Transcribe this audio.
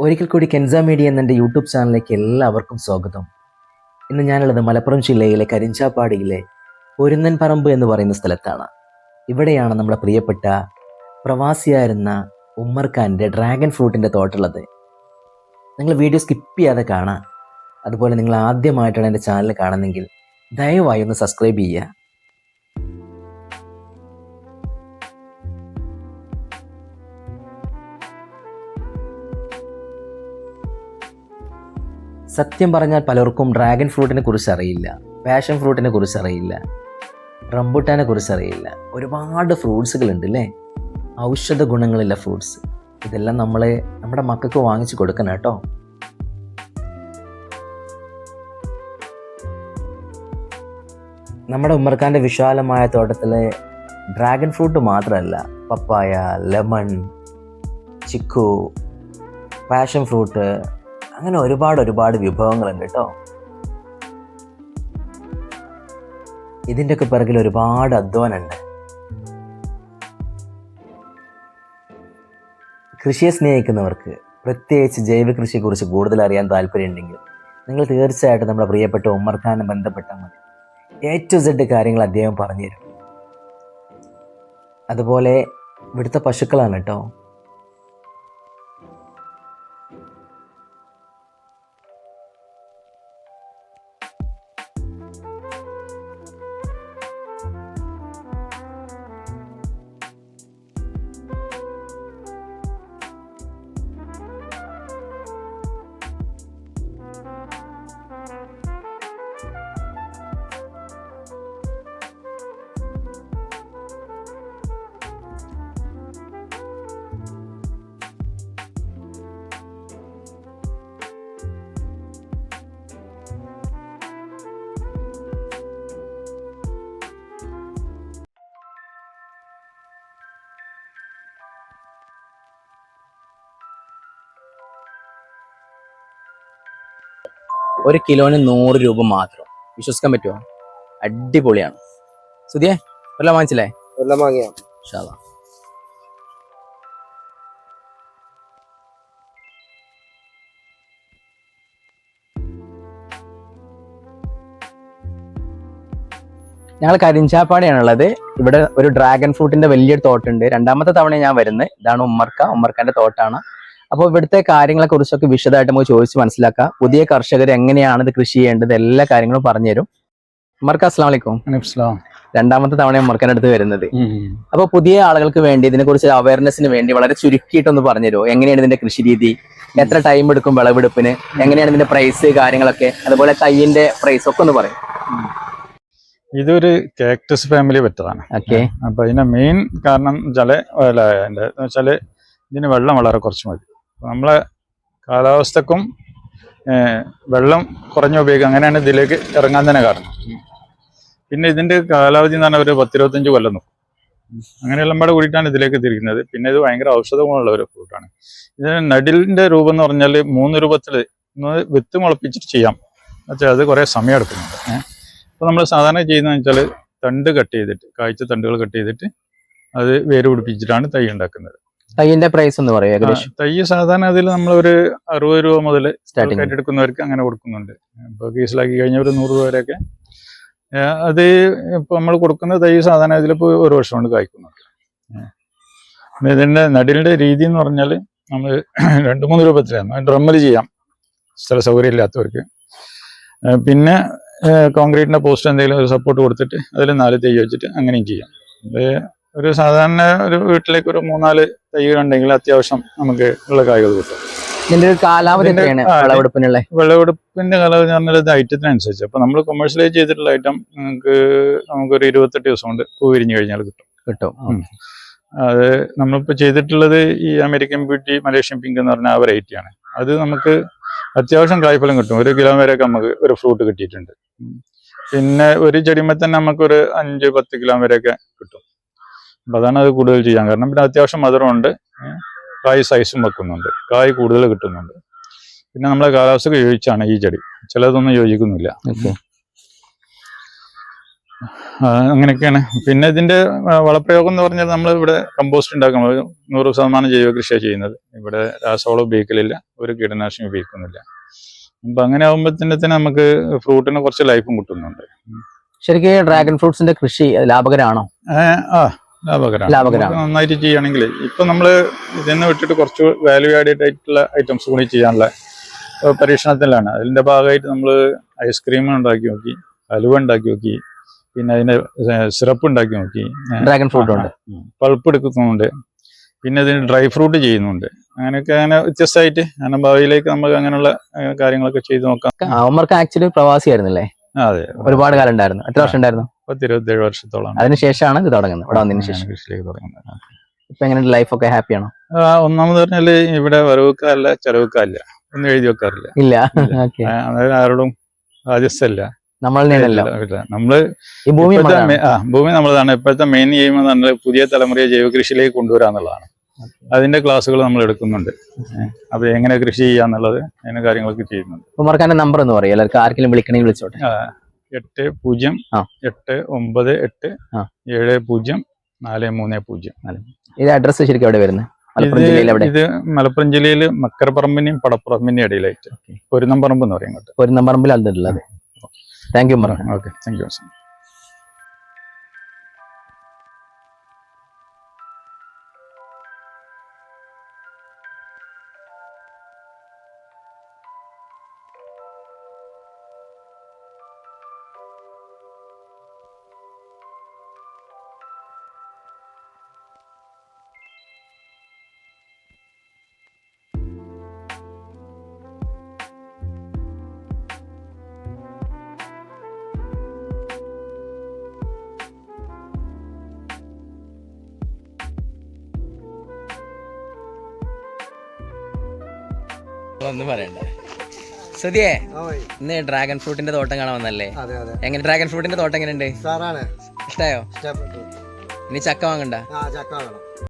ഒരിക്കൽ കൂടി കെൻസ മീഡിയ എന്ന യൂട്യൂബ് ചാനലിലേക്ക് എല്ലാവർക്കും സ്വാഗതം. ഇന്ന് ഞാനുള്ളത് മലപ്പുറം ജില്ലയിലെ കരിഞ്ചാപ്പാടിയിലെ പൊരുന്നൻ പറമ്പ് എന്ന് പറയുന്ന സ്ഥലത്താണ്. ഇവിടെയാണ് നമ്മുടെ പ്രിയപ്പെട്ട പ്രവാസിയായിരുന്ന ഉമ്മർഖാന്റെ ഡ്രാഗൺ ഫ്രൂട്ടിന്റെ തോട്ടുള്ളത്. നിങ്ങൾ വീഡിയോ സ്കിപ്പ് ചെയ്യാതെ കാണാം. അതുപോലെ നിങ്ങൾ ആദ്യമായിട്ടാണ് എന്റെ ചാനൽ കാണുന്നെങ്കിൽ ദയവായി ഒന്ന് സബ്സ്ക്രൈബ് ചെയ്യുക. സത്യം പറഞ്ഞാൽ പലർക്കും ഡ്രാഗൺ ഫ്രൂട്ടിനെ കുറിച്ച് അറിയില്ല. പാഷൻ ഫ്രൂട്ടിനെ കുറിച്ച് അറിയില്ല. റംബുട്ടാനെ കുറിച്ച് അറിയില്ല. ഒരുപാട് ഫ്രൂട്ട്സുകളുണ്ട് അല്ലേ ഔഷധ ഗുണങ്ങളുള്ള ഫ്രൂട്ട്സ്. ഇതെല്ലാം നമ്മൾ നമ്മുടെ മക്കൾക്ക് വാങ്ങിച്ചു കൊടുക്കണം കേട്ടോ. നമ്മുടെ ഉമ്മർഖാന്റെ വിശാലമായ തോട്ടത്തിലെ ഡ്രാഗൺ ഫ്രൂട്ട് മാത്രമല്ല പപ്പായ ലെമൺ ചിക്കു പാഷൻ ഫ്രൂട്ട് അങ്ങനെ ഒരുപാട് ഒരുപാട് വിഭവങ്ങളുണ്ട് കേട്ടോ. ഇതിന്റെയൊക്കെ പിറകിൽ ഒരുപാട് അധ്വാനമുണ്ട്. കൃഷിയെ സ്നേഹിക്കുന്നവർക്ക് പ്രത്യേകിച്ച് ജൈവ കൃഷിയെക്കുറിച്ച് കൂടുതൽ അറിയാൻ താല്പര്യമുണ്ടെങ്കിൽ നിങ്ങൾ തീർച്ചയായിട്ടും നമ്മുടെ പ്രിയപ്പെട്ട ഉമ്മർ ഖാനെ ബന്ധപ്പെട്ടാൽ മതി. എ ടു സെഡ് കാര്യങ്ങൾ അദ്ദേഹം പറഞ്ഞുതരും. അതുപോലെ ഇവിടുത്തെ പശുക്കളാണ് കേട്ടോ. ഒരു കിലോന് നൂറ് രൂപ മാത്രം. വിശ്വസിക്കാൻ പറ്റുമോ അടിപൊളിയാണ്. സുധിയെ എല്ലാം വാങ്ങിച്ചില്ലേ? എല്ലാം വാങ്ങിയാ. ഷാ ഞങ്ങൾ കരിഞ്ചാപ്പാടിയാണുള്ളത്. ഇവിടെ ഒരു ഡ്രാഗൺ ഫ്രൂട്ടിന്റെ വലിയൊരു തോട്ടുണ്ട്. രണ്ടാമത്തെ തവണ ഞാൻ വരുന്നത്. ഇതാണ് ഉമ്മർക്ക. ഉമ്മർക്കാന്റെ തോട്ടാണ്. അപ്പോൾ ഇവിടുത്തെ കാര്യങ്ങളെ കുറിച്ചൊക്കെ വിശദമായിട്ട് നമുക്ക് ചോദിച്ച് മനസ്സിലാക്കാം. പുതിയ കർഷകർ എങ്ങനെയാണ് ഇത് കൃഷി ചെയ്യേണ്ടത്? എല്ലാ കാര്യങ്ങളും പറഞ്ഞു തരും ഉമർക്ക് അസ്ലാം വലൈക്കും രണ്ടാമത്തെ തവണ ഉമ്മർക്കാന്റെ അടുത്ത് വരുന്നത്. അപ്പൊ പുതിയ ആളുകൾക്ക് വേണ്ടി ഇതിനെ കുറിച്ച് അവയർനെസ്സിന് വേണ്ടി വളരെ ചുരുക്കിയിട്ടൊന്ന് പറഞ്ഞുതരുമോ? എങ്ങനെയാണ് ഇതിന്റെ കൃഷി രീതി എത്ര ടൈം എടുക്കും വിളവെടുപ്പിന്? എങ്ങനെയാണ് ഇതിന്റെ പ്രൈസ് കാര്യങ്ങളൊക്കെ? അതുപോലെ തൈയിന്റെ പ്രൈസ് ഒക്കെ ഒന്ന് പറയും. ഇതൊരു കാക്ടസ് ഫാമിലി പറ്റതാണ് ഓക്കെ അപ്പൊ ഇതിന്റെ മെയിൻ കാരണം വെച്ചാൽ വെച്ചാൽ ഇതിന് വെള്ളം വളരെ കുറച്ച് മതി. നമ്മളെ കാലാവസ്ഥക്കും വെള്ളം കുറഞ്ഞ ഉപയോഗിക്കുക അങ്ങനെയാണ് ഇതിലേക്ക് ഇറങ്ങാൻ തന്നെ കാരണം. പിന്നെ ഇതിന്റെ കാലാവധി എന്ന് പറഞ്ഞാൽ ഒരു പത്തിരുപത്തഞ്ച് കൊല്ലം നോക്കും. അങ്ങനെയെല്ലാം പാടെ കൂടിയിട്ടാണ് ഇതിലേക്ക് തിരിക്കുന്നത് പിന്നെ ഇത് ഭയങ്കര ഔഷധ ഗുണമുള്ള ഒരു ഫ്രൂട്ടാണ് ഇതിന് നടിലിന്റെ രൂപം എന്ന് പറഞ്ഞാൽ മൂന്ന് രൂപത്തിൽ വിത്ത് മുളപ്പിച്ചിട്ട് ചെയ്യാം. എന്നുവെച്ചാൽ അത് കുറേ സമയം എടുക്കുന്നുണ്ട്. ഏഹ്. നമ്മൾ സാധാരണ ചെയ്യുന്നത് വെച്ചാൽ തണ്ട് കട്ട് ചെയ്തിട്ട് കായ്ച്ച തണ്ടുകൾ കട്ട് ചെയ്തിട്ട് അത് വേര് പിടിപ്പിച്ചിട്ടാണ് തൈ ഉണ്ടാക്കുന്നത്. തൈയിന്റെ പ്രൈസ് എന്ന് പറയാം ഏകദേശം? തൈ സാധാരണ അതിൽ നമ്മൾ ഒരു അറുപത് രൂപ മുതൽ സ്റ്റാർട്ടിങ് എടുക്കുന്നവർക്ക് അങ്ങനെ കൊടുക്കുന്നുണ്ട്. ഇപ്പൊ കേസിലാക്കി കഴിഞ്ഞ ഒരു നൂറ് രൂപ വരെയൊക്കെ. അത് ഇപ്പൊ നമ്മൾ കൊടുക്കുന്ന തൈ സാധാരണ ഇതിലിപ്പോ ഒരു വർഷം കൊണ്ട് കായ്ക്കുന്നുണ്ട്. പിന്നെ ഇതിന്റെ നടിലിന്റെ രീതി എന്ന് പറഞ്ഞാൽ നമ്മൾ രണ്ട് മൂന്ന് രൂപത്തിലാണ് ഡ്രമ്മിൽ ചെയ്യാം. സ്ഥല സൗകര്യം ഇല്ലാത്തവർക്ക്. പിന്നെ കോൺക്രീറ്റിന്റെ പോസ്റ്റ് എന്തെങ്കിലും ഒരു സപ്പോർട്ട് കൊടുത്തിട്ട് അതിൽ നാല് തൈ വെച്ചിട്ട് അങ്ങനെയും ചെയ്യാം. ഇത് ഒരു സാധാരണ ഒരു വീട്ടിലേക്ക് ഒരു മൂന്നാൽ തൈകൾ ഉണ്ടെങ്കിൽ അത്യാവശ്യം നമുക്ക് ഉള്ള കായ്കൾ കിട്ടും. ഇതിന്റെ ഒരു കാലാവധി എത്രയാണ് വിളവെടുപ്പിനുള്ള? വിളവെടുപ്പിന്റെ കാലാവധി എന്ന് പറഞ്ഞാൽ ഇത് ഐറ്റത്തിനനുസരിച്ച്. അപ്പൊ നമ്മൾ കൊമേഴ്സ്യലൈസ് ചെയ്തിട്ടുള്ള ഐറ്റം നമുക്ക് നമുക്കൊരു ഇരുപത്തെട്ട് ദിവസം കൊണ്ട് പൂ വിരിഞ്ഞു കഴിഞ്ഞാൽ കിട്ടും. കിട്ടും. അത് നമ്മളിപ്പോ ചെയ്തിട്ടുള്ളത് ഈ അമേരിക്കൻ ബ്യൂട്ടി മലേഷ്യൻ പിങ്ക് എന്ന് പറഞ്ഞ ആ വെറൈറ്റിയാണ് അത് നമുക്ക് അത്യാവശ്യം കായ്ഫലം കിട്ടും. ഒരു കിലോ വരെയൊക്കെ നമുക്ക് ഒരു ഫ്രൂട്ട് കിട്ടിയിട്ടുണ്ട്. പിന്നെ ഒരു ചെടിമേ തന്നെ നമുക്കൊരു അഞ്ച് പത്ത് കിലോ വരെയൊക്കെ കിട്ടും. അപ്പൊ അതാണ് അത് കൂടുതൽ ചെയ്യാൻ കാരണം. പിന്നെ അത്യാവശ്യം മധുരമുണ്ട്. ഉണ്ട് കായ് സൈസും വെക്കുന്നുണ്ട്. കായ് കൂടുതൽ കിട്ടുന്നുണ്ട്. പിന്നെ നമ്മളെ കാലാവസ്ഥക്ക് യോജിച്ചാണ് ഈ ചെടി. ചിലതൊന്നും യോജിക്കുന്നില്ല. അങ്ങനെയൊക്കെയാണ്. പിന്നെ ഇതിന്റെ വളപ്രയോഗം എന്ന് പറഞ്ഞാൽ നമ്മൾ ഇവിടെ കമ്പോസ്റ്റ് ഉണ്ടാക്കുമ്പോൾ നൂറ് ശതമാനം ജൈവ കൃഷിയാണ് ചെയ്യുന്നത്. ഇവിടെ രാസവളം ഉപയോഗിക്കലില്ല. ഒരു കീടനാശിനി ഉപയോഗിക്കുന്നില്ല. അപ്പൊ അങ്ങനെ ആകുമ്പോഴത്തേനെ തന്നെ നമുക്ക് ഫ്രൂട്ടിന് കുറച്ച് ലൈഫും കിട്ടുന്നുണ്ട്. ശരിക്കും ഡ്രാഗൺ ഫ്രൂട്ട്സിന്റെ കൃഷി ലാഭകരമാണോ ആ. ലാഭകരമാണ് ലാഭകരമാണ്. നമുക്ക് നന്നായിട്ട് ചെയ്യുകയാണെങ്കിൽ ഇപ്പൊ നമ്മൾ ഇതിന്ന് വിട്ടിട്ട് കുറച്ച് വാല്യൂ ആഡഡ് ആയിട്ടുള്ള ഐറ്റംസ് കൂടി ചെയ്യാനുള്ള പരീക്ഷണത്തിലാണ്. അതിന്റെ ഭാഗമായിട്ട് നമ്മൾ ഐസ്ക്രീം ഉണ്ടാക്കി നോക്കി ഹലുവ ഉണ്ടാക്കി നോക്കി പിന്നെ അതിന്റെ സിറപ്പ് ഉണ്ടാക്കി നോക്കി. ഡ്രാഗൺ ഫ്രൂട്ട് ഉണ്ട്. പൾപ്പ് എടുക്കുന്നുണ്ട്. പിന്നെ ഇതിന് ഡ്രൈ ഫ്രൂട്ട് ചെയ്യുന്നുണ്ട്. അങ്ങനെയൊക്കെ അങ്ങനെ വ്യത്യസ്തമായിട്ട് അങ്ങനെ ഭാവിയിലേക്ക് നമുക്ക് അങ്ങനെയുള്ള കാര്യങ്ങളൊക്കെ ചെയ്ത് നോക്കാം. അവർക്ക് ആക്ച്വലി പ്രവാസിയായിരുന്നല്ലേ? അതെ. ഒരുപാട് കാലം ഉണ്ടായിരുന്നു എത്ര വർഷം ഉണ്ടായിരുന്നു? പത്ത് ഇരുപത്തേഴ് വർഷത്തോളം അതിനുശേഷമാണ് ഇത് തുടങ്ങുന്നത്. ഇവിടെ വന്നതിന് ശേഷം. കൃഷിയിലേക്ക് തുടങ്ങുന്നത്. ഇപ്പൊ എങ്ങനെ ലൈഫൊക്കെ ഹാപ്പിയാണോ? ഒന്നാമത് പറഞ്ഞാൽ ഇവിടെ വരവുക്കാരില്ല ചെലവുക്കാരില്ല. ഒന്നും എഴുതി വെക്കാറില്ല. ഇല്ല. അതായത് ആരോടും ബാധ്യസ്ഥല്ല ഇല്ല. നമ്മൾ ഭൂമി നമ്മളതാണ്. ഇപ്പോഴത്തെ മെയിൻ ചെയ്യുമ്പോൾ പുതിയ തലമുറയെ ജൈവ കൃഷിയിലേക്ക് കൊണ്ടുവരാന്നുള്ളതാണ്. അതിന്റെ ക്ലാസ്സുകൾ നമ്മൾ എടുക്കുന്നുണ്ട്. അപ്പൊ എങ്ങനെ കൃഷി ചെയ്യാന്നുള്ളത് അതിന് കാര്യങ്ങളൊക്കെ ചെയ്യുന്നുണ്ട്. നമ്പർ എന്ന് പറയും. എല്ലാവർക്കും ആർക്കെങ്കിലും വിളിക്കണമെങ്കിൽ വിളിച്ചോട്ടെ. എട്ട് പൂജ്യം. എട്ട് ഒമ്പത് എട്ട്. ഏഴ് പൂജ്യം നാല് മൂന്ന് പൂജ്യം. ഇത് അഡ്രസ്സ് ശരിക്കും എവിടെ വരുന്നത്? മലപ്പുറം ഇത് മലപ്പുറം ജില്ലയിൽ മക്കരപ്പറമ്പിനെയും പടപ്പറമ്പിന്റെയും ഇടയിലായിട്ട്. പൊരുന്നംപറമ്പ് എന്ന് പറയും നമ്പറിൽ അതുള്ളത് thank you Ummer okay. Thank you ഒന്നും പറയണ്ട. സുധിയേ ഇന്ന് ഡ്രാഗൺ ഫ്രൂട്ടിന്റെ തോട്ടം കാണാൻ വന്നല്ലേ? എങ്ങനെ ഡ്രാഗൺ ഫ്രൂട്ടിന്റെ തോട്ടം എങ്ങനെയുണ്ട്? ഇഷ്ടായോ? ഇനി ചക്ക വാങ്ങണ്ട?